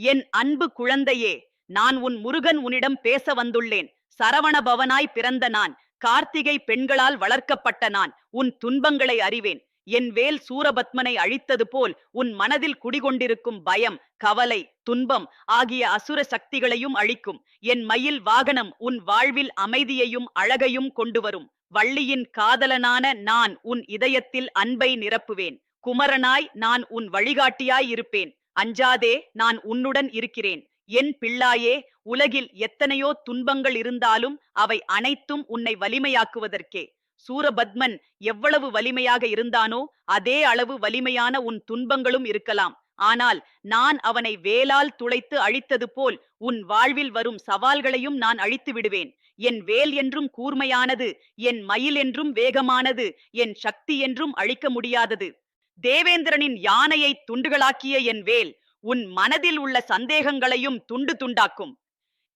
என் அன்பு குழந்தையே நான் உன் முருகன் உன்னிடம் பேச வந்துள்ளேன். சரவணபவனாய் பிறந்த நான் கார்த்திகை பெண்களால் வளர்க்கப்பட்ட நான் உன் துன்பங்களை அறிவேன். என் வேல் சூரபத்மனை அழித்தது போல் உன் மனதில் குடிகொண்டிருக்கும் பயம் கவலை துன்பம் ஆகிய அசுர சக்திகளையும் அழிக்கும். என் மயில் வாகனம் உன் வாழ்வில் அமைதியையும் அழகையும் கொண்டு வரும். வள்ளியின் காதலனான நான் உன் இதயத்தில் அன்பை நிரப்புவேன். குமரனாய் நான் உன் வழிகாட்டியாய் இருப்பேன். அஞ்சாதே நான் உன்னுடன் இருக்கிறேன். என் பிள்ளாயே உலகில் எத்தனையோ துன்பங்கள் இருந்தாலும் அவை அனைத்தும் உன்னை வலிமையாக்குவதற்கே. சூரபத்மன் எவ்வளவு வலிமையாக இருந்தானோ அதே அளவு வலிமையான உன் துன்பங்களும் இருக்கலாம். ஆனால் நான் அவனை வேலால் துளைத்து அழித்தது போல் உன் வாழ்வில் வரும் சவால்களையும் நான் அழித்து விடுவேன். என் வேல் என்றும் கூர்மையானது என் மயில் என்றும் வேகமானது என் சக்தி என்றும் அழிக்க முடியாதது. தேவேந்திரனின் யானையை துண்டுகளாக்கிய என் வேல் உன் மனதில் உள்ள சந்தேகங்களையும் துண்டு துண்டாக்கும்.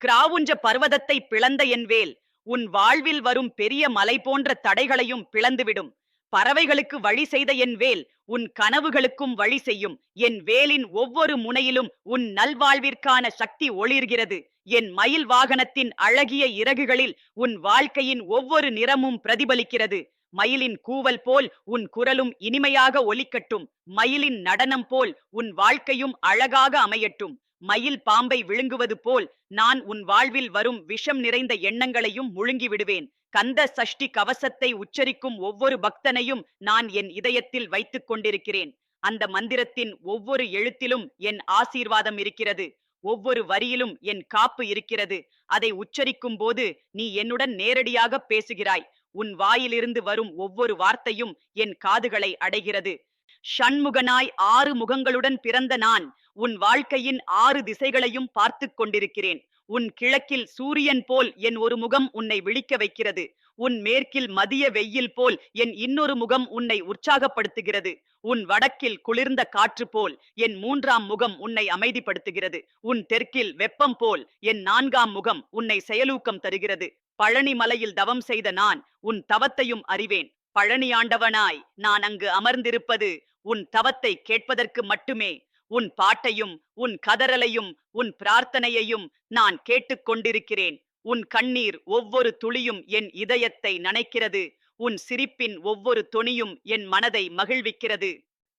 கிராவுஞ்ச பர்வதத்தை பிளந்த என் வேல் உன் வாழ்வில் வரும் பெரிய மலை போன்ற தடைகளையும் பிளந்துவிடும். பறவைகளுக்கு வழி செய்த என் வேல் உன் கனவுகளுக்கும் வழி செய்யும். என் வேலின் ஒவ்வொரு முனையிலும் உன் நல்வாழ்விற்கான சக்தி ஒளிர்கிறது. என் மயில் வாகனத்தின் அழகிய இறகுகளில் உன் வாழ்க்கையின் ஒவ்வொரு நிறமும் பிரதிபலிக்கிறது. மயிலின் கூவல் போல் உன் குரலும் இனிமையாக ஒலிக்கட்டும். மயிலின் நடனம் போல் உன் வாழ்க்கையும் அழகாக அமையட்டும். மயில் பாம்பை விழுங்குவது போல் நான் உன் வாழ்வில் வரும் விஷம் நிறைந்த எண்ணங்களையும் முழுங்கி விடுவேன். கந்த சஷ்டி கவசத்தை உச்சரிக்கும் ஒவ்வொரு பக்தனையும் நான் என் இதயத்தில் வைத்துக் கொண்டிருக்கிறேன். அந்த மந்திரத்தின் ஒவ்வொரு எழுத்திலும் என் ஆசீர்வாதம் இருக்கிறது. ஒவ்வொரு வரியிலும் என் காப்பு இருக்கிறது. அதை உச்சரிக்கும் போது நீ என்னுடன் நேரடியாக பேசுகிறாய். உன் வாயிலிருந்து வரும் ஒவ்வொரு வார்த்தையும் என் காதுகளை அடைகிறது. ஷண்முகனாய் ஆறு முகங்களுடன் பிறந்த நான் உன் வாழ்க்கையின் ஆறு திசைகளையும் பார்த்துக் கொண்டிருக்கிறேன். உன் கிழக்கில் சூரியன் போல் என் ஒரு முகம் உன்னை விழிக்க வைக்கிறது. உன் மேற்கில் மதிய வெயில் போல் என் இன்னொரு முகம் உன்னை உற்சாகப்படுத்துகிறது. உன் வடக்கில் குளிர்ந்த காற்று போல் என் மூன்றாம் முகம் உன்னை அமைதிப்படுத்துகிறது. உன் தெற்கில் வெப்பம் போல் என் நான்காம் முகம் உன்னை செயலூக்கம் தருகிறது. பழனி மலையில் தவம் செய்த நான் உன் தவத்தையும் அறிவேன். பழனி ஆண்டவனாய் நான் அங்கு அமர்ந்திருப்பது உன் தவத்தை கேட்பதற்கு மட்டுமே. உன் பாட்டையும் உன் கதறலையும் உன் பிரார்த்தனையையும் நான் கேட்டுக்கொண்டிருக்கிறேன் உன் கண்ணீர் ஒவ்வொரு துளியும் என் இதயத்தை நனைக்கிறது. உன் சிரிப்பின் ஒவ்வொரு தொனியும் என் மனதை மகிழ்விக்கிறது.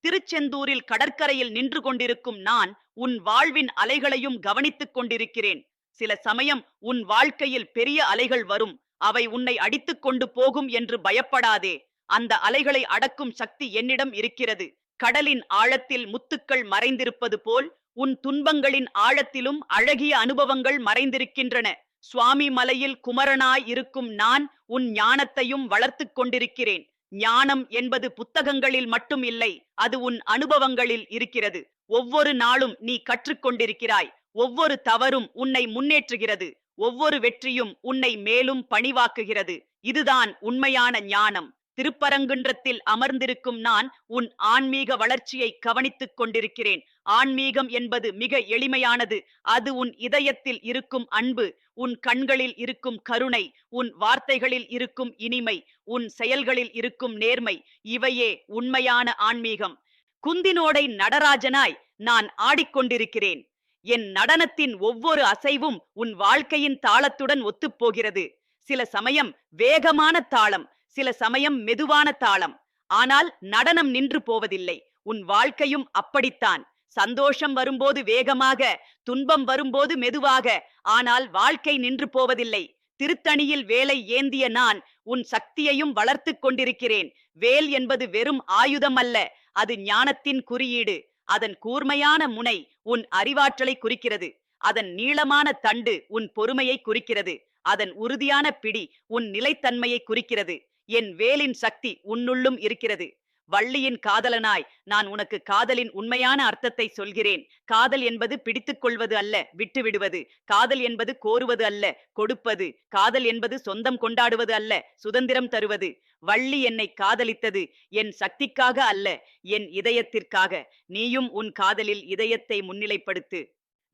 திருச்செந்தூரில் கடற்கரையில் நின்று கொண்டிருக்கும் நான் உன் வாழ்வின் அலைகளையும் கவனித்துக் கொண்டிருக்கிறேன். சில சமயம் உன் வாழ்க்கையில் பெரிய அலைகள் வரும். அவை உன்னை அடித்துக் கொண்டு போகும் என்று பயப்படாதே. அந்த அலைகளை அடக்கும் சக்தி என்னிடம் இருக்கிறது. கடலின் ஆழத்தில் முத்துக்கள் மறைந்திருப்பது போல் உன் துன்பங்களின் ஆழத்திலும் அழகிய அனுபவங்கள் மறைந்திருக்கின்றன. சுவாமி மலையில் குமரனாய் இருக்கும் நான் உன் ஞானத்தையும் வளர்த்துக் கொண்டிருக்கிறேன். ஞானம் என்பது புத்தகங்களில் மட்டும் இல்லை அது உன் அனுபவங்களில் இருக்கிறது. ஒவ்வொரு நாளும் நீ கற்றுக்கொண்டிருக்கிறாய் ஒவ்வொரு தவறும் உன்னை முன்னேற்றுகிறது. ஒவ்வொரு வெற்றியும் உன்னை மேலும் பணிவாக்குகிறது. இதுதான் உண்மையான ஞானம். திருப்பரங்குன்றத்தில் அமர்ந்திருக்கும் நான் உன் ஆன்மீக வளர்ச்சியை கவனித்துக் கொண்டிருக்கிறேன். ஆன்மீகம் என்பது மிக எளிமையானது. அது உன் இதயத்தில் இருக்கும் அன்பு உன் கண்களில் இருக்கும் கருணை உன் வார்த்தைகளில் இருக்கும் இனிமை உன் செயல்களில் இருக்கும் நேர்மை. இவையே உண்மையான ஆன்மீகம். குந்தினோடை நடராஜனாய் நான் ஆடிக்கொண்டிருக்கிறேன். என் நடனத்தின் ஒவ்வொரு அசைவும் உன் வாழ்க்கையின் தாளத்துடன் ஒத்துப்போகிறது. சில சமயம் வேகமான தாளம் சில சமயம் மெதுவான தாளம். ஆனால் நடனம் நின்று போவதில்லை. உன் வாழ்க்கையும் அப்படித்தான். சந்தோஷம் வரும்போது வேகமாக துன்பம் வரும்போது மெதுவாக. ஆனால் வாழ்க்கை நின்று போவதில்லை. திருத்தணியில் வேலை ஏந்திய நான் உன் சக்தியையும் வளர்த்துக் கொண்டிருக்கிறேன். வேல் என்பது வெறும் ஆயுதம் அல்ல அது ஞானத்தின் குறியீடு. அதன் கூர்மையான முனை உன் அறிவாற்றலை குறிக்கிறது. அதன் நீளமான தண்டு உன் பொறுமையை குறிக்கிறது. அதன் உறுதியான பிடி உன் நிலைத்தன்மையை குறிக்கிறது. என் வேலின் சக்தி உன்னுள்ளும் இருக்கிறது. வள்ளியின் காதலனாய் நான் உனக்கு காதலின் உண்மையான அர்த்தத்தை சொல்கிறேன். காதல் என்பது பிடித்துக் கொள்வது அல்ல விட்டுவிடுவது. காதல் என்பது கோருவது அல்ல கொடுப்பது. காதல் என்பது சொந்தம் கொண்டாடுவது அல்ல சுதந்திரம் தருவது. வள்ளி என்னை காதலித்தது என் சக்திக்காக அல்ல என் இதயத்திற்காக. நீயும் உன் காதலில் இதயத்தை முன்னிலைப்படுத்து.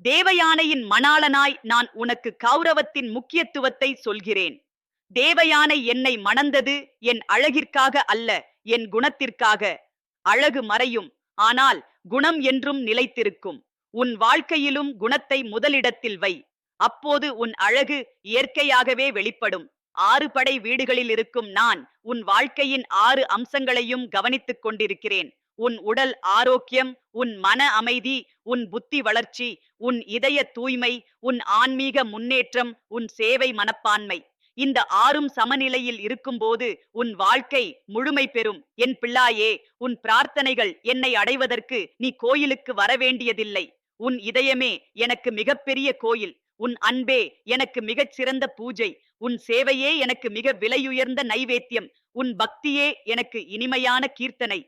தேவயானையின் மணாளனாய் நான் உனக்கு கௌரவத்தின் முக்கியத்துவத்தை சொல்கிறேன். தேவயானை என்னை மணந்தது என் அழகிற்காக அல்ல என் குணத்திற்காக. அழகு மறையும் ஆனால் குணம் என்றும் நிலைத்திருக்கும். உன் வாழ்க்கையிலும் குணத்தை முதலிடத்தில் வை. அப்போது உன் அழகு இயற்கையாகவே வெளிப்படும். ஆறு படை வீடுகளில் இருக்கும் நான் உன் வாழ்க்கையின் ஆறு அம்சங்களையும் கவனித்துக் கொண்டிருக்கிறேன். உன் உடல் ஆரோக்கியம் உன் மன அமைதி உன் புத்தி வளர்ச்சி உன் இதய தூய்மை உன் ஆன்மீக முன்னேற்றம் உன் சேவை மனப்பான்மை. இந்த ஆறும் சமநிலையில் இருக்கும்போது உன் வாழ்க்கை முழுமை பெறும். என் பிள்ளாயே உன் பிரார்த்தனைகள் என்னை அடைவதற்கு நீ கோயிலுக்கு வரவேண்டியதில்லை உன் இதயமே எனக்கு மிகப்பெரிய கோயில். உன் அன்பே எனக்கு மிகச் சிறந்த பூஜை. உன் சேவையே எனக்கு மிக விலையுயர்ந்த நைவேத்தியம். உன் பக்தியே எனக்கு இனிமையான கீர்த்தனை.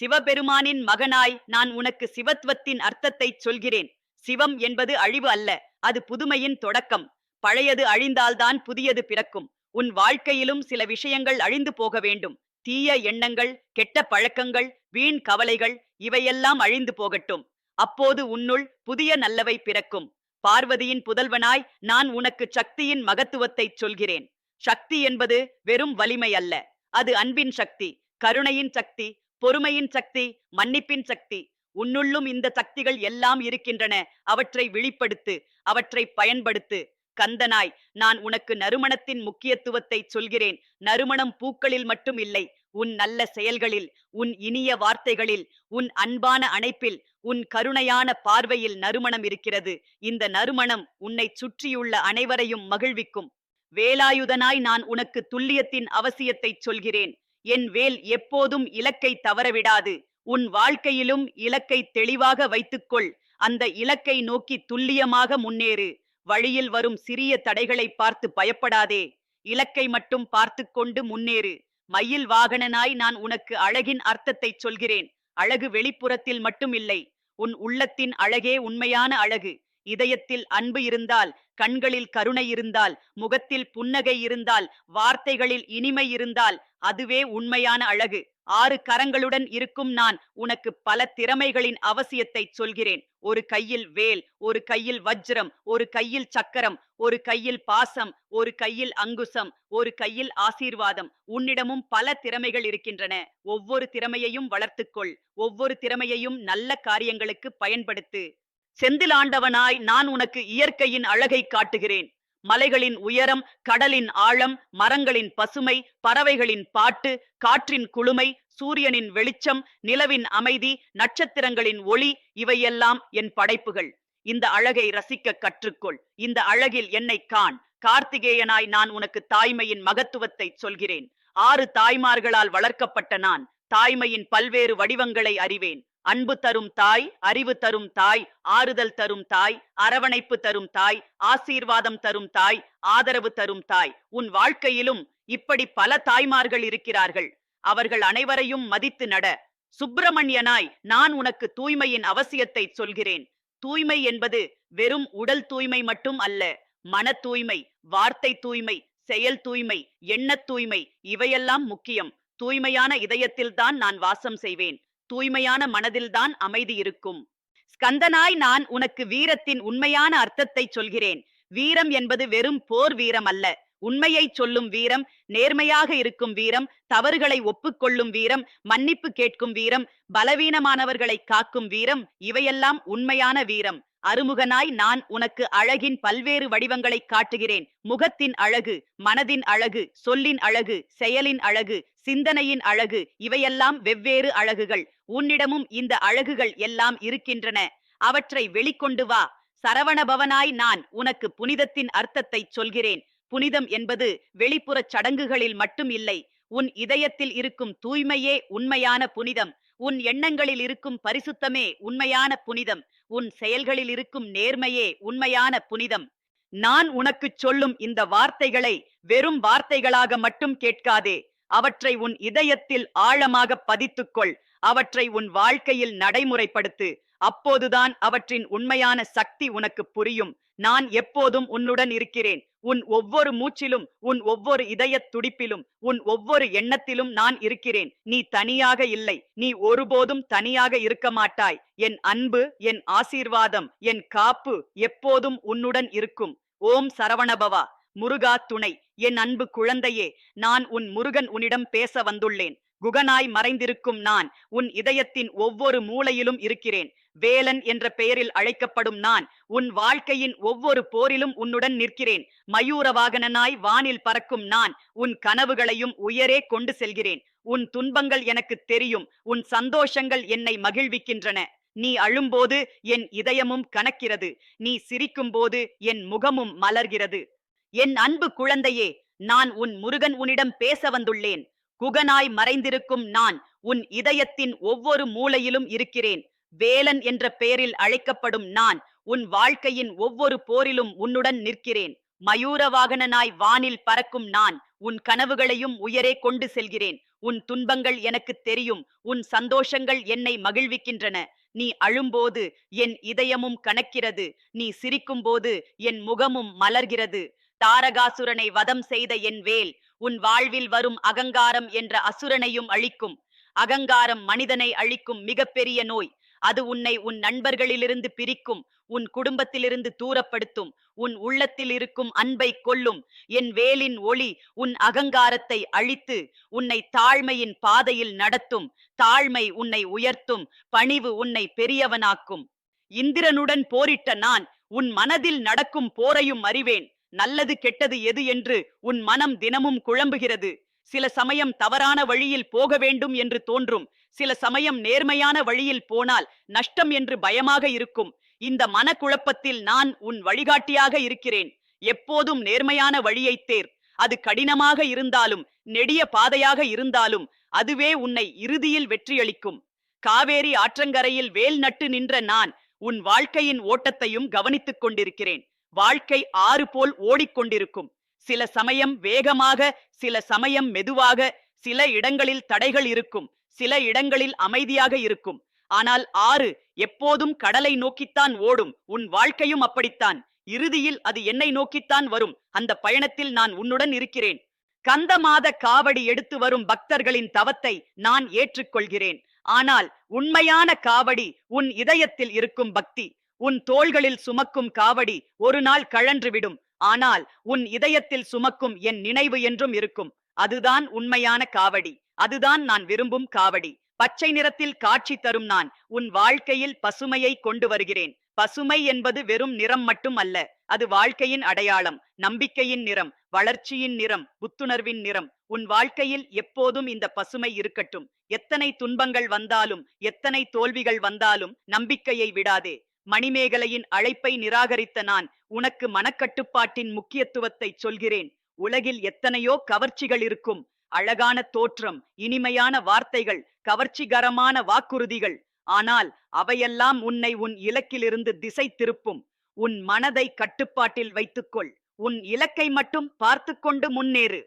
சிவபெருமானின் மகனாய் நான் உனக்கு சிவத்துவத்தின் அர்த்தத்தை சொல்கிறேன். சிவம் என்பது அழிவு அல்ல அது புதுமையின் தொடக்கம். பழையது அழிந்தால்தான் புதியது பிறக்கும். உன் வாழ்க்கையிலும் சில விஷயங்கள் அழிந்து போக வேண்டும். தீய எண்ணங்கள் கெட்ட பழக்கங்கள் வீண் கவலைகள் இவையெல்லாம் அழிந்து போகட்டும். அப்போது உன்னுள் புதிய நல்லவை பிறக்கும். பார்வதியின் புதல்வனாய் நான் உனக்கு சக்தியின் மகத்துவத்தை சொல்கிறேன். சக்தி என்பது வெறும் வலிமை அல்ல. அது அன்பின் சக்தி கருணையின் சக்தி பொறுமையின் சக்தி மன்னிப்பின் சக்தி. உன்னுள்ளும் இந்த சக்திகள் எல்லாம் இருக்கின்றன. அவற்றை விழிப்படுத்து அவற்றை பயன்படுத்து. கந்தனாய் நான் உனக்கு நறுமணத்தின் முக்கியத்துவத்தை சொல்கிறேன். நறுமணம் பூக்களில் மட்டும் இல்லை உன் நல்ல செயல்களில் உன் இனிய வார்த்தைகளில் உன் அன்பான அணைப்பில் உன் கருணையான பார்வையில் நறுமணம் இருக்கிறது. இந்த நறுமணம் உன்னை சுற்றியுள்ள அனைவரையும் மகிழ்விக்கும். வேலாயுதனாய் நான் உனக்கு துல்லியத்தின் அவசியத்தை சொல்கிறேன். என் வேல் எப்போதும் இலக்கை தவறவிடாது. உன் வாழ்க்கையிலும் இலக்கை தெளிவாக வைத்துக்கொள். அந்த இலக்கை நோக்கி துல்லியமாக முன்னேறு. வழியில் வரும் சிறிய தடைகளை பார்த்து பயப்படாதே. இலக்கை மட்டும் பார்த்து கொண்டு முன்னேறு. மயில் வாகனனாய் நான் உனக்கு அழகின் அர்த்தத்தை சொல்கிறேன். அழகு வெளிப்புறத்தில் மட்டும் இல்லை உன் உள்ளத்தின் அழகே உண்மையான அழகு. இதயத்தில் அன்பு இருந்தால் கண்களில் கருணை இருந்தால் முகத்தில் புன்னகை இருந்தால் வார்த்தைகளில் இனிமை இருந்தால் அதுவே உண்மையான அழகு. ஆறு கரங்களுடன் இருக்கும் நான் உனக்கு பல திறமைகளின் அவசியத்தை சொல்கிறேன். ஒரு கையில் வேல் ஒரு கையில் வஜ்ரம் ஒரு கையில் சக்கரம் ஒரு கையில் பாசம் ஒரு கையில் அங்குசம் ஒரு கையில் ஆசீர்வாதம். உன்னிடமும் பல திறமைகள் இருக்கின்றன. ஒவ்வொரு திறமையையும் வளர்த்துக்கொள். ஒவ்வொரு திறமையையும் நல்ல காரியங்களுக்கு பயன்படுத்து. செந்திலாண்டவனாய் நான் உனக்கு இயற்கையின் அழகை காட்டுகிறேன். மலைகளின் உயரம் கடலின் ஆழம் மரங்களின் பசுமை பறவைகளின் பாட்டு காற்றின் குளுமை சூரியனின் வெளிச்சம் நிலவின் அமைதி நட்சத்திரங்களின் ஒளி இவையெல்லாம் என் படைப்புகள். இந்த அழகை ரசிக்க கற்றுக்கொள். இந்த அழகில் என்னை காண். கார்த்திகேயனாய் நான் உனக்கு தாய்மையின் மகத்துவத்தை சொல்கிறேன். ஆறு தாய்மார்களால் வளர்க்கப்பட்ட நான். தாய்மையின் பல்வேறு வடிவங்களை அறிவேன். அன்பு தரும் தாய் அறிவு தரும் தாய் ஆறுதல் தரும் தாய் அரவணைப்பு தரும் தாய் ஆசீர்வாதம் தரும் தாய் ஆதரவு தரும் தாய். உன் வாழ்க்கையிலும் இப்படி பல தாய்மார்கள் இருக்கிறார்கள். அவர்கள் அனைவரையும் மதித்து நட. சுப்பிரமணியனாய் நான் உனக்கு தூய்மையின் அவசியத்தை சொல்கிறேன். தூய்மை என்பது வெறும் உடல் தூய்மை மட்டும் அல்ல. மன தூய்மை வார்த்தை தூய்மை செயல் தூய்மை எண்ணத் தூய்மை இவையெல்லாம் முக்கியம். தூய்மையான இதயத்தில்தான் நான் வாசம் செய்வேன். தூய்மையான மனதில்தான் அமைதி இருக்கும். ஸ்கந்தனாய் நான் உனக்கு வீரத்தின் உண்மையான அர்த்தத்தை சொல்கிறேன். வீரம் என்பது வெறும் போர் வீரம் அல்ல. உண்மையை சொல்லும் வீரம் நேர்மையாக இருக்கும் வீரம் தவறுகளை ஒப்புக்கொள்ளும் வீரம் மன்னிப்பு கேட்கும் வீரம் பலவீனமானவர்களை காக்கும் வீரம் இவையெல்லாம் உண்மையான வீரம். அருமுகனாய் நான் உனக்கு அழகின் பல்வேறு வடிவங்களை காட்டுகிறேன். முகத்தின் அழகு மனதின் அழகு சொல்லின் அழகு செயலின் அழகு சிந்தனையின் அழகு இவையெல்லாம் வெவ்வேறு அழகுகள். உன்னிடமும் இந்த அழகுகள் எல்லாம் இருக்கின்றன. அவற்றை வெளிக்கொண்டு வா. சரவணபவனாய் நான் உனக்கு புனிதத்தின் அர்த்தத்தை சொல்கிறேன். புனிதம் என்பது வெளிப்புறச் சடங்குகளில் மட்டும் இல்லை. உன் இதயத்தில் இருக்கும் தூய்மையே உண்மையான புனிதம். உன் எண்ணங்களில் இருக்கும் பரிசுத்தமே உண்மையான புனிதம். உன் செயல்களில் இருக்கும் நேர்மையே உண்மையான புனிதம். நான் உனக்கு சொல்லும் இந்த வார்த்தைகளை வெறும் வார்த்தைகளாக மட்டும் கேட்காதே. அவற்றை உன் இதயத்தில் ஆழமாக பதித்துக்கொள். அவற்றை உன் வாழ்க்கையில் நடைமுறைப்படுத்து. அப்போதுதான் அவற்றின் உண்மையான சக்தி உனக்கு புரியும். நான் எப்போதும் உன்னுடன் இருக்கிறேன். உன் ஒவ்வொரு மூச்சிலும் உன் ஒவ்வொரு இதயத் துடிப்பிலும் உன் ஒவ்வொரு எண்ணத்திலும் நான் இருக்கிறேன். நீ தனியாக இல்லை. நீ ஒருபோதும் தனியாக இருக்க மாட்டாய். என் அன்பு என் ஆசீர்வாதம் என் காப்பு எப்போதும் உன்னுடன் இருக்கும். ஓம் சரவணபவா. முருகா துணை. என் அன்பு குழந்தையே நான் உன் முருகன் உன்னிடம் பேச வந்துள்ளேன். குகனாய் மறைந்திருக்கும் நான் உன் இதயத்தின் ஒவ்வொரு மூலையிலும் இருக்கிறேன். வேலன் என்ற பெயரில் அழைக்கப்படும் நான் உன் வாழ்க்கையின் ஒவ்வொரு போரிலும் உன்னுடன் நிற்கிறேன். மயூர வாகனனாய் வானில் பறக்கும் நான் உன் கனவுகளையும் உயரே கொண்டு செல்கிறேன். உன் துன்பங்கள் எனக்கு தெரியும் உன் சந்தோஷங்கள் என்னை மகிழ்விக்கின்றன. நீ அழும்போது என் இதயமும் கனக்கிறது நீ சிரிக்கும்போது என் முகமும் மலர்கிறது. என் அன்பு குழந்தையே நான் உன் முருகன் உன்னிடம் பேச வந்துள்ளேன். குகனாய் மறைந்திருக்கும் நான் உன் இதயத்தின் ஒவ்வொரு மூலையிலும் இருக்கிறேன். வேலன் என்ற பெயரில் அழைக்கப்படும் நான் உன் வாழ்க்கையின் ஒவ்வொரு போரிலும் உன்னுடன் நிற்கிறேன். மயூர வாகனனாய் வானில் பறக்கும் நான் உன் கனவுகளையும் உயரே கொண்டு செல்கிறேன். உன் துன்பங்கள் எனக்கு தெரியும் உன் சந்தோஷங்கள் என்னை மகிழ்விக்கின்றன. நீ அழும்போது என் இதயமும் கணக்கிறது நீ சிரிக்கும்போது என் முகமும் மலர்கிறது. தாரகாசுரனை வதம் செய்த என் வேல் உன் வாழ்வில் வரும் அகங்காரம் என்ற அசுரனையும் அழிக்கும். அகங்காரம் மனிதனை அழிக்கும் மிகப்பெரிய நோய். அது உன்னை உன் நண்பர்களிலிருந்து பிரிக்கும் உன் குடும்பத்திலிருந்து தூரப்படுத்தும் உன் உள்ளத்தில் இருக்கும் அன்பை கொல்லும். என் வேலின் ஒளி உன் அகங்காரத்தை அழித்து உன்னை தாழ்மையின் பாதையில் நடத்தும். தாழ்மை உன்னை உயர்த்தும் பணிவு உன்னை பெரியவனாக்கும். இந்திரனுடன் போரிட்ட நான் உன் மனதில் நடக்கும் போரையும் அறிவேன். நல்லது கெட்டது எது என்று உன் மனம் தினமும் குழம்புகிறது. சில சமயம் தவறான வழியில் போக வேண்டும் என்று தோன்றும். சில சமயம் நேர்மையான வழியில் போனால் நஷ்டம் என்று பயமாக இருக்கும். இந்த மனக்குழப்பத்தில் நான் உன் வழிகாட்டியாக இருக்கிறேன். எப்போதும் நேர்மையான வழியை தேர். அது கடினமாக இருந்தாலும் நெடிய பாதையாக இருந்தாலும் அதுவே உன்னை இறுதியில் வெற்றியளிக்கும். காவேரி ஆற்றங்கரையில் வேல் நட்டு நின்ற நான் உன் வாழ்க்கையின் ஓட்டத்தையும் கவனித்துக் கொண்டிருக்கிறேன். வாழ்க்கை ஆறு போல் ஓடிக்கொண்டிருக்கும். சில சமயம் வேகமாக சில சமயம் மெதுவாக சில இடங்களில் தடைகள் இருக்கும் சில இடங்களில் அமைதியாக இருக்கும். ஆனால் ஆறு எப்போதும் கடலை நோக்கித்தான் ஓடும் உன் வாழ்க்கையும் அப்படித்தான். இறுதியில் அது என்னை நோக்கித்தான் வரும் அந்த பயணத்தில் நான் உன்னுடன் இருக்கிறேன். கந்தமாத காவடி எடுத்து வரும் பக்தர்களின் தவத்தை நான் ஏற்றுக்கொள்கிறேன். ஆனால் உண்மையான காவடி உன் இதயத்தில் இருக்கும் பக்தி உன் தோள்களில் சுமக்கும் காவடி ஒரு நாள் கழன்றுவிடும் ஆனால் உன் இதயத்தில் சுமக்கும் என் நினைவு என்றும் இருக்கும். அதுதான் உண்மையான காவடி. அதுதான் நான் விரும்பும் காவடி. பச்சை நிறத்தில் காட்சி தரும் நான். உன் வாழ்க்கையில் பசுமையை கொண்டு வருகிறேன். பசுமை என்பது வெறும் நிறம் மட்டும் அல்ல. அது வாழ்க்கையின் அடையாளம். நம்பிக்கையின் நிறம். வளர்ச்சியின் நிறம். புத்துணர்வின் நிறம். உன் வாழ்க்கையில் எப்போதும் இந்த பசுமை இருக்கட்டும். எத்தனை துன்பங்கள் வந்தாலும் எத்தனை தோல்விகள் வந்தாலும் நம்பிக்கையை விடாதே. மணிமேகலையின் அழைப்பை நிராகரித்த நான் உனக்கு மனக்கட்டுப்பாட்டின் முக்கியத்துவத்தை சொல்கிறேன். உலகில் எத்தனையோ கவர்ச்சிகள் இருக்கும். அழகான தோற்றம் இனிமையான வார்த்தைகள் கவர்ச்சிகரமான வாக்குறுதிகள். ஆனால் அவையெல்லாம் உன்னை உன் இலக்கிலிருந்து திசை திருப்பும். உன் மனதை கட்டுப்பாட்டில் வைத்துக்கொள். உன் இலக்கை மட்டும் பார்த்து கொண்டு முன்னேறு.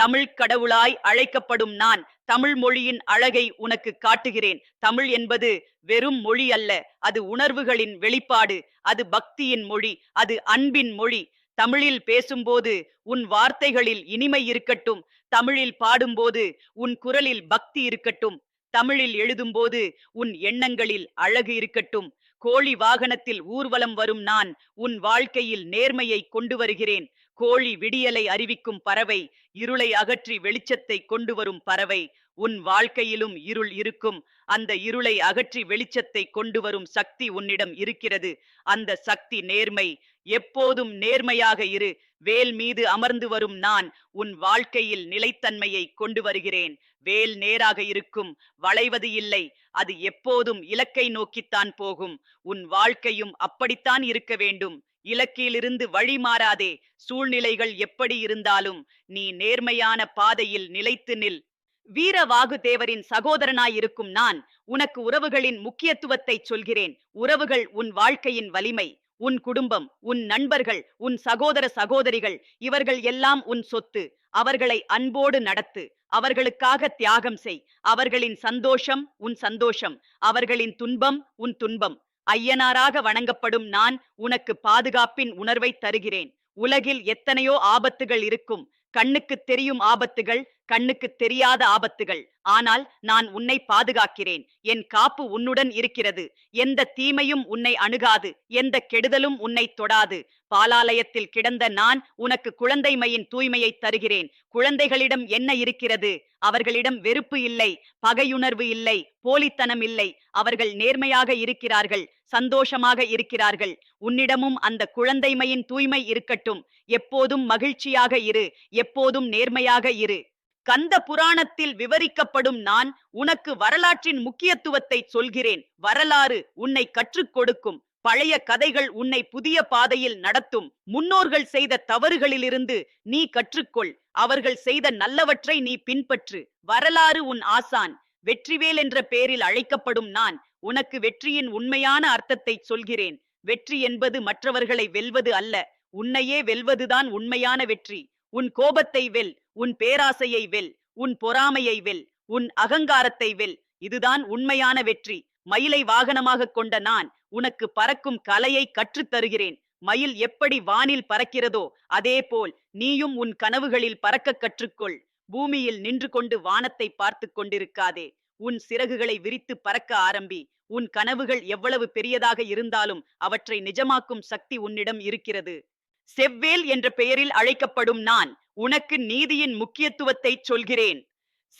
தமிழ் கடவுளாய் அழைக்கப்படும் நான் தமிழ் மொழியின் அழகை உனக்கு காட்டுகிறேன். தமிழ் என்பது வெறும் மொழி அல்ல அது உணர்வுகளின் வெளிப்பாடு அது பக்தியின் மொழி அது அன்பின் மொழி. தமிழில் பேசும்போது உன் வார்த்தைகளில் இனிமை இருக்கட்டும் தமிழில் பாடும்போது உன் குரலில் பக்தி இருக்கட்டும் தமிழில் எழுதும்போது உன் எண்ணங்களில் அழகு இருக்கட்டும். கோழி வாகனத்தில் ஊர்வலம் வரும் நான் உன் வாழ்க்கையில் நேர்மையை கொண்டு வருகிறேன். கோழி விடியலை அறிவிக்கும் பறவை இருளை அகற்றி வெளிச்சத்தை கொண்டு வரும் பறவை. உன் வாழ்க்கையிலும் இருள் இருக்கும். அந்த இருளை அகற்றி வெளிச்சத்தை கொண்டு வரும் சக்தி உன்னிடம் இருக்கிறது. அந்த சக்தி நேர்மை. எப்போதும் நேர்மையாக இரு. வேல் மீது அமர்ந்து வரும் நான் உன் வாழ்க்கையில் நிலைத்தன்மையை கொண்டு வருகிறேன். வேல் நேராக இருக்கும். வளைவது இல்லை. அது எப்போதும் இலக்கை நோக்கித்தான் போகும். உன் வாழ்க்கையும் அப்படித்தான் இருக்க வேண்டும். இலக்கிலிருந்து வழி மாறாதே சூழ்நிலைகள் எப்படி இருந்தாலும் நீ நேர்மையான பாதையில் நிலைத்து நில். வீரவாகு தேவரின் சகோதரனாயிருக்கும் நான் உனக்கு உறவுகளின் முக்கியத்துவத்தை சொல்கிறேன். உறவுகள் உன் வாழ்க்கையின் வலிமை உன் குடும்பம் உன் நண்பர்கள் உன் சகோதர சகோதரிகள் இவர்கள் எல்லாம் உன் சொத்து. அவர்களை அன்போடு நடத்து. அவர்களுக்காக தியாகம் செய். அவர்களின் சந்தோஷம் உன் சந்தோஷம். அவர்களின் துன்பம் உன் துன்பம். ஐயனாராக வணங்கப்படும் நான் உனக்கு பாதுகாப்பின் உணர்வை தருகிறேன். உலகில் எத்தனையோ ஆபத்துகள் இருக்கும். கண்ணுக்கு தெரியும் ஆபத்துகள் கண்ணுக்கு தெரியாத ஆபத்துகள். ஆனால் நான் உன்னை பாதுகாக்கிறேன். என் காப்பு உன்னுடன் இருக்கிறது. எந்த தீமையும் உன்னை அணுகாது. எந்த கெடுதலும் உன்னை தொடாது. பாலாலயத்தில் கிடந்த நான் உனக்கு குழந்தைமையின் தூய்மையை தருகிறேன். குழந்தைகளிடம் என்ன இருக்கிறது? அவர்களிடம் வெறுப்பு இல்லை. பகையுணர்வு இல்லை. போலித்தனம் இல்லை. அவர்கள் நேர்மையாக இருக்கிறார்கள். சந்தோஷமாக இருக்கிறார்கள். உன்னிடமும் அந்த குழந்தைமையின் தூய்மை இருக்கட்டும். எப்போதும் மகிழ்ச்சியாக இரு. எப்போதும் நேர்மையாக இரு. கந்த புராணத்தில் விவரிக்கப்படும் நான் உனக்கு வரலாற்றின் முக்கியத்துவத்தை சொல்கிறேன். வரலாறு உன்னை கற்றுக் கொடுக்கும். பழைய கதைகள் உன்னை புதிய பாதையில் நடத்தும். முன்னோர்கள் செய்த தவறுகளிலிருந்து நீ கற்றுக்கொள். அவர்கள் செய்த நல்லவற்றை நீ பின்பற்று. வரலாறு உன் ஆசான். வெற்றிவேல் என்ற பெயரில் அழைக்கப்படும் நான் உனக்கு வெற்றியின் உண்மையான அர்த்தத்தை சொல்கிறேன். வெற்றி என்பது மற்றவர்களை வெல்வது அல்ல. உன்னையே வெல்வதுதான் உண்மையான வெற்றி. உன் கோபத்தை வெல். உன் பேராசையை வெல் உன் பொறாமையை வெல் உன் அகங்காரத்தை வெல். இதுதான் உண்மையான வெற்றி. மயிலை வாகனமாக கொண்ட நான் உனக்கு பறக்கும் கலையை கற்றுத் தருகிறேன். மயில் எப்படி வானில் பறக்கிறதோ அதேபோல் நீயும் உன் கனவுகளில் பறக்க கற்றுக்கொள். பூமியில் நின்று கொண்டு வானத்தை பார்த்து கொண்டிருக்காதே. உன் சிறகுகளை விரித்து பறக்க ஆரம்பி. உன் கனவுகள் எவ்வளவு பெரியதாக இருந்தாலும் அவற்றை நிஜமாக்கும் சக்தி உன்னிடம் இருக்கிறது. செவ்வேல் என்ற பெயரில் அழைக்கப்படும் நான் உனக்கு நீதியின் முக்கியத்துவத்தை சொல்கிறேன்.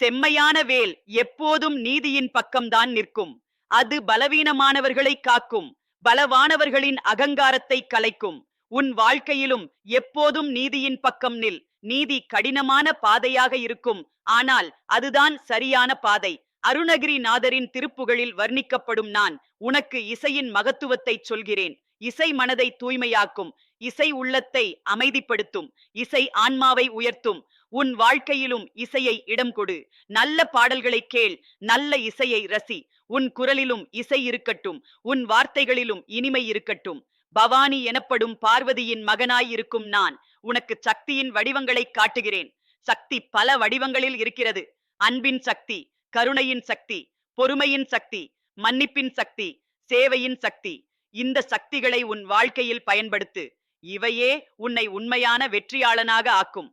செம்மையான வேல் எப்போதும் நீதியின் பக்கம்தான் நிற்கும். அது பலவீனமானவர்களை காக்கும் பலவானவர்களின் அகங்காரத்தை கலைக்கும். உன் வாழ்க்கையிலும் எப்போதும் நீதியின் பக்கம் நில். நீதி கடினமான பாதையாக இருக்கும். ஆனால் அதுதான் சரியான பாதை. அருணகிரிநாதரின் திருப்புகழில் வர்ணிக்கப்படும் நான் உனக்கு இசையின் மகத்துவத்தை சொல்கிறேன். இசை மனதை தூய்மையாக்கும். இசை உள்ளத்தை அமைதிப்படுத்தும் இசை ஆன்மாவை உயர்த்தும். உன் வாழ்க்கையிலும் இசையை இடம் கொடு. நல்ல பாடல்களை கேள் நல்ல இசையை ரசி. உன் குரலிலும் இசை இருக்கட்டும் உன் வார்த்தைகளிலும் இனிமை இருக்கட்டும். பவானி எனப்படும் பார்வதியின் மகனாய் இருக்கும் நான் உனக்கு சக்தியின் வடிவங்களை காட்டுகிறேன். சக்தி பல வடிவங்களில் இருக்கிறது. அன்பின் சக்தி கருணையின் சக்தி பொறுமையின் சக்தி மன்னிப்பின் சக்தி சேவையின் சக்தி. இந்த சக்திகளை உன் வாழ்க்கையில் பயன்படுத்து. இவையே உன்னை உண்மையான வெற்றியாளனாக ஆக்கும்.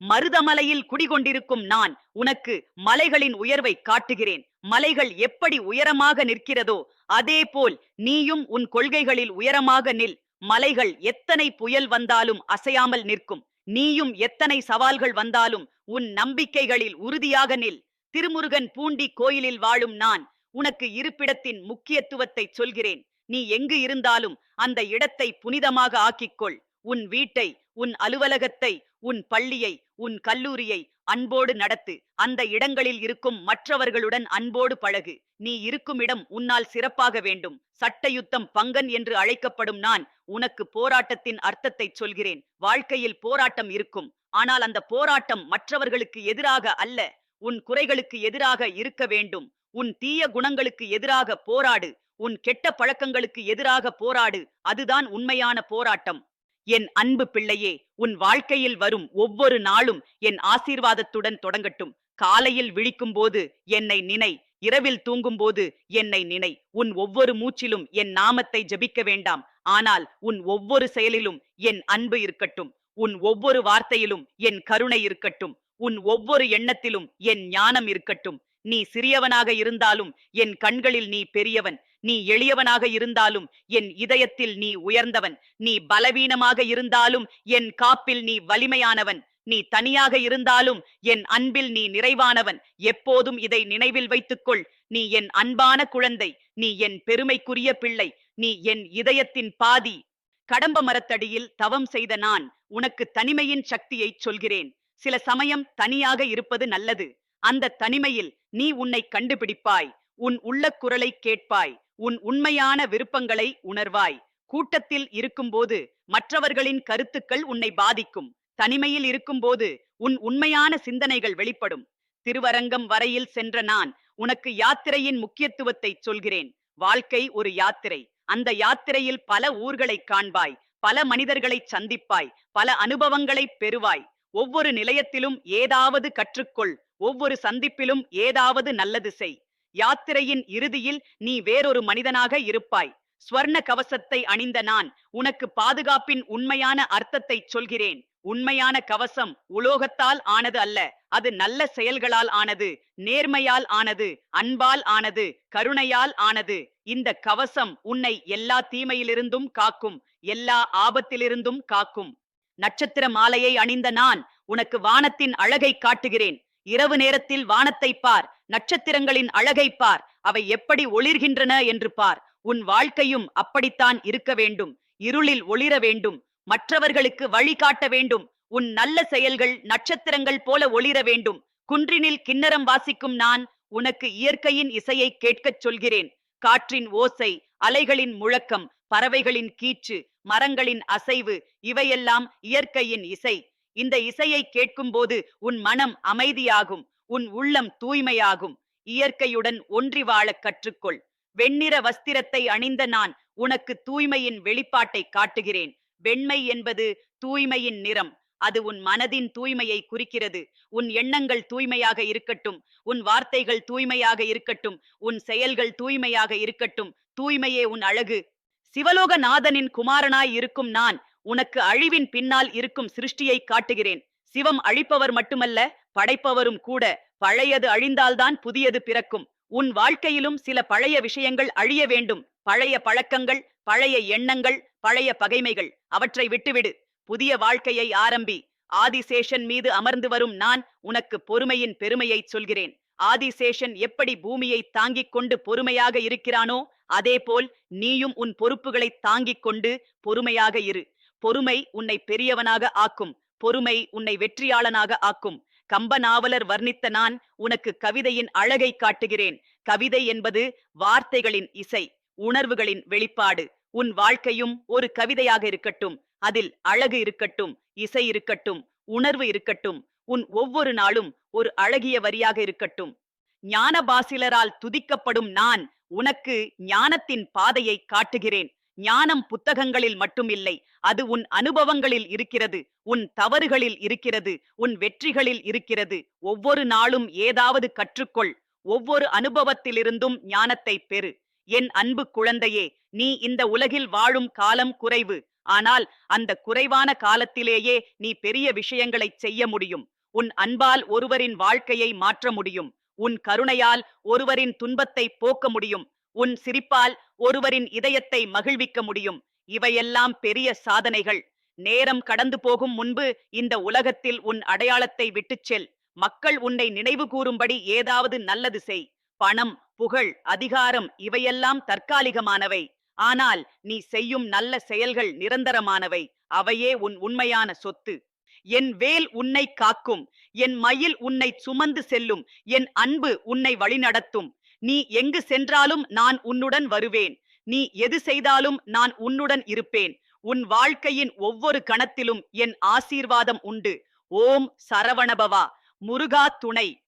மருதமலையில் குடிகொண்டிருக்கும் நான் உனக்கு மலைகளின் உயர்வை காட்டுகிறேன். மலைகள் எப்படி உயரமாக நிற்கிறதோ அதேபோல் நீயும் உன் கொள்கைகளில் உயரமாக நில். மலைகள் எத்தனை புயல் வந்தாலும் அசையாமல் நிற்கும். நீயும் எத்தனை சவால்கள் வந்தாலும் உன் நம்பிக்கைகளில் உறுதியாக நில். திருமுருகன் பூண்டி கோயிலில் வாழும் நான் உனக்கு இருப்பிடத்தின் முக்கியத்துவத்தை சொல்கிறேன். நீ எங்கு இருந்தாலும் அந்த இடத்தை புனிதமாக ஆக்கிக்கொள். உன் வீட்டை உன் அலுவலகத்தை உன் பள்ளியை உன் கல்லூரியை அன்போடு நடத்து. அந்த இடங்களில் இருக்கும் மற்றவர்களுடன் அன்போடு பழகு. நீ இருக்கும் இடம் உன்னால் சிறப்பாக வேண்டும். சட்டயுத்தம் பங்கன் என்று அழைக்கப்படும் நான் உனக்கு போராட்டத்தின் அர்த்தத்தை சொல்கிறேன். வாழ்க்கையில் போராட்டம் இருக்கும். ஆனால் அந்த போராட்டம் மற்றவர்களுக்கு எதிராக அல்ல. உன் குறைகளுக்கு எதிராக இருக்க வேண்டும். உன் தீய குணங்களுக்கு எதிராக போராடு. உன் கெட்ட பழக்கங்களுக்கு எதிராக போராடு. அதுதான் உண்மையான போராட்டம். என் அன்பு பிள்ளையே உன் வாழ்க்கையில் வரும் ஒவ்வொரு நாளும் என் ஆசீர்வாதத்துடன் தொடங்கட்டும். காலையில் விழிக்கும் போது என்னை நினை இரவில் தூங்கும்போது என்னை நினை. உன் ஒவ்வொரு மூச்சிலும் என் நாமத்தை ஜபிக்க வேண்டாம். ஆனால் உன் ஒவ்வொரு செயலிலும் என் அன்பு இருக்கட்டும். உன் ஒவ்வொரு வார்த்தையிலும் என் கருணை இருக்கட்டும். உன் ஒவ்வொரு எண்ணத்திலும் என் ஞானம் இருக்கட்டும். நீ சிறியவனாக இருந்தாலும் என் கண்களில் நீ பெரியவன். நீ எளியவனாக இருந்தாலும் என் இதயத்தில் நீ உயர்ந்தவன். நீ பலவீனமாக இருந்தாலும் என் காப்பில் நீ வலிமையானவன். நீ தனியாக இருந்தாலும் என் அன்பில் நீ நிறைவானவன். எப்போதும் இதை நினைவில் வைத்துக்கொள். நீ என் அன்பான குழந்தை. நீ என் பெருமைக்குரிய பிள்ளை. நீ என் இதயத்தின் பாதி. கடம்ப மரத்தடியில் தவம் செய்த நான் உனக்கு தனிமையின் சக்தியைச் சொல்கிறேன். சில சமயம் தனியாக இருப்பது நல்லது. அந்த தனிமையில் நீ உன்னை கண்டுபிடிப்பாய். உன் உள்ள குரலை கேட்பாய். உன் உண்மையான விருப்பங்களை உணர்வாய். கூட்டத்தில் இருக்கும்போது மற்றவர்களின் கருத்துக்கள் உன்னை பாதிக்கும். தனிமையில் இருக்கும்போது உன் உண்மையான சிந்தனைகள் வெளிப்படும். திருவரங்கம் வரையில் சென்ற நான் உனக்கு யாத்திரையின் முக்கியத்துவத்தை சொல்கிறேன். வாழ்க்கை ஒரு யாத்திரை. அந்த யாத்திரையில் பல ஊர்களை காண்பாய். பல மனிதர்களை சந்திப்பாய். பல அனுபவங்களை பெறுவாய். ஒவ்வொரு நிலையத்திலும் ஏதாவது கற்றுக்கொள். ஒவ்வொரு சந்திப்பிலும் ஏதாவது நல்லது செய். யாத்திரையின் இறுதியில் நீ வேறொரு மனிதனாக இருப்பாய். ஸ்வர்ண கவசத்தை அணிந்த நான் உனக்கு பாதுகாப்பின் உண்மையான அர்த்தத்தை சொல்கிறேன். உண்மையான கவசம் உலோகத்தால் ஆனது அல்ல அது நல்ல செயல்களால் ஆனது நேர்மையால் ஆனது அன்பால் ஆனது கருணையால் ஆனது. இந்த கவசம் உன்னை எல்லா தீமையிலிருந்தும் காக்கும் எல்லா ஆபத்திலிருந்தும் காக்கும். நட்சத்திர மாலையை அணிந்த நான் உனக்கு வானத்தின் அழகை காட்டுகிறேன். இரவு நேரத்தில் வானத்தை பார் நட்சத்திரங்களின் அழகை பார். அவை எப்படி ஒளிர்கின்றன என்று பார். உன் வாழ்க்கையும் அப்படித்தான் இருக்க வேண்டும். இருளில் ஒளிர வேண்டும். மற்றவர்களுக்கு வழிகாட்ட வேண்டும். உன் நல்ல செயல்கள் நட்சத்திரங்கள் போல ஒளிர வேண்டும். குன்றினில் கிண்ணரம் வாசிக்கும் நான் உனக்கு இயற்கையின் இசையை கேட்கச் சொல்கிறேன். காற்றின் ஓசை அலைகளின் முழக்கம் பறவைகளின் கீச்சு மரங்களின் அசைவு இவையெல்லாம் இயற்கையின் இசை. இந்த இசையை கேட்கும்போது உன் மனம் அமைதியாகும். உன் உள்ளம் தூய்மையாகும். இயற்கையுடன் ஒன்றி வாழக் கற்றுக்கொள். வெண்ணிற வஸ்திரத்தை அணிந்த நான் உனக்கு தூய்மையின் வெளிப்பாட்டை காட்டுகிறேன். வெண்மை என்பது தூய்மையின் நிறம். அது உன் மனதின் தூய்மையை குறிக்கிறது. உன் எண்ணங்கள் தூய்மையாக இருக்கட்டும். உன் வார்த்தைகள் தூய்மையாக இருக்கட்டும். உன் செயல்கள் தூய்மையாக இருக்கட்டும். தூய்மையே உன் அழகு. சிவலோகநாதனின் குமாரனாய் இருக்கும் நான் உனக்கு அழிவின் பின்னால் இருக்கும் சிருஷ்டியை காட்டுகிறேன். சிவம் அழிப்பவர் மட்டுமல்ல படைப்பவரும் கூட பழையது அழிந்தால்தான் புதியது பிறக்கும். உன் வாழ்க்கையிலும் சில பழைய விஷயங்கள் அழிய வேண்டும். பழைய பழக்கங்கள் பழைய எண்ணங்கள் பழைய பகைமைகள் அவற்றை விட்டுவிடு. புதிய வாழ்க்கையை ஆரம்பி. ஆதிசேஷன் மீது அமர்ந்து வரும் நான் உனக்கு பொறுமையின் பெருமையைச் சொல்கிறேன். ஆதிசேஷன் எப்படி பூமியை தாங்கிக் கொண்டு பொறுமையாக இருக்கிறானோ அதேபோல் நீயும் உன் பொறுப்புகளை தாங்கிக் கொண்டு பொறுமையாக இரு. பொறுமை உன்னை பெரியவனாக ஆக்கும். பொறுமை உன்னை வெற்றியாளனாக ஆக்கும். கம்பநாவலர் வர்ணித்த நான் உனக்கு கவிதையின் அழகை காட்டுகிறேன். கவிதை என்பது வார்த்தைகளின் இசை உணர்வுகளின் வெளிப்பாடு. உன் வாழ்க்கையும் ஒரு கவிதையாக இருக்கட்டும். அதில் அழகு இருக்கட்டும் இசை இருக்கட்டும் உணர்வு இருக்கட்டும். உன் ஒவ்வொரு நாளும் ஒரு அழகிய வரியாக இருக்கட்டும். ஞானபாசிலரால் துதிக்கப்படும் நான் உனக்கு ஞானத்தின் பாதையை காட்டுகிறேன். ஞானம் புத்தகங்களில் மட்டுமில்லை. அது உன் அனுபவங்களில் இருக்கிறது உன் தவறுகளில் இருக்கிறது உன் வெற்றிகளில் இருக்கிறது. ஒவ்வொரு நாளும் ஏதாவது கற்றுக்கொள். ஒவ்வொரு அனுபவத்திலிருந்தும் ஞானத்தை பெறு. என் அன்பு குழந்தையே நீ இந்த உலகில் வாழும் காலம் குறைவு. ஆனால் அந்த குறைவான காலத்திலேயே நீ பெரிய விஷயங்களைச் செய்ய முடியும். உன் அன்பால் ஒருவரின் வாழ்க்கையை மாற்ற முடியும். உன் கருணையால் ஒருவரின் துன்பத்தை போக்க முடியும். உன் சிரிப்பால் ஒருவரின் இதயத்தை மகிழ்விக்க முடியும். இவையெல்லாம் பெரிய சாதனைகள். நேரம் கடந்து போகும் முன்பு இந்த உலகத்தில் உன் அடையாளத்தை விட்டுச் செல். மக்கள் உன்னை நினைவு கூறும்படி ஏதாவது நல்லது செய். பணம் புகழ் அதிகாரம் இவையெல்லாம் தற்காலிகமானவை. ஆனால் நீ செய்யும் நல்ல செயல்கள் நிரந்தரமானவை. அவையே உன் உண்மையான சொத்து. என் வேல் உன்னை காக்கும். என் மயில் உன்னை சுமந்து செல்லும். என் அன்பு உன்னை வழிநடத்தும். நீ எங்கு சென்றாலும் நான் உன்னுடன் வருவேன். நீ எது செய்தாலும் நான் உன்னுடன் இருப்பேன். உன் வாழ்க்கையின் ஒவ்வொரு கணத்திலும் என் ஆசீர்வாதம் உண்டு. ஓம் சரவணபவா. முருகா துணை.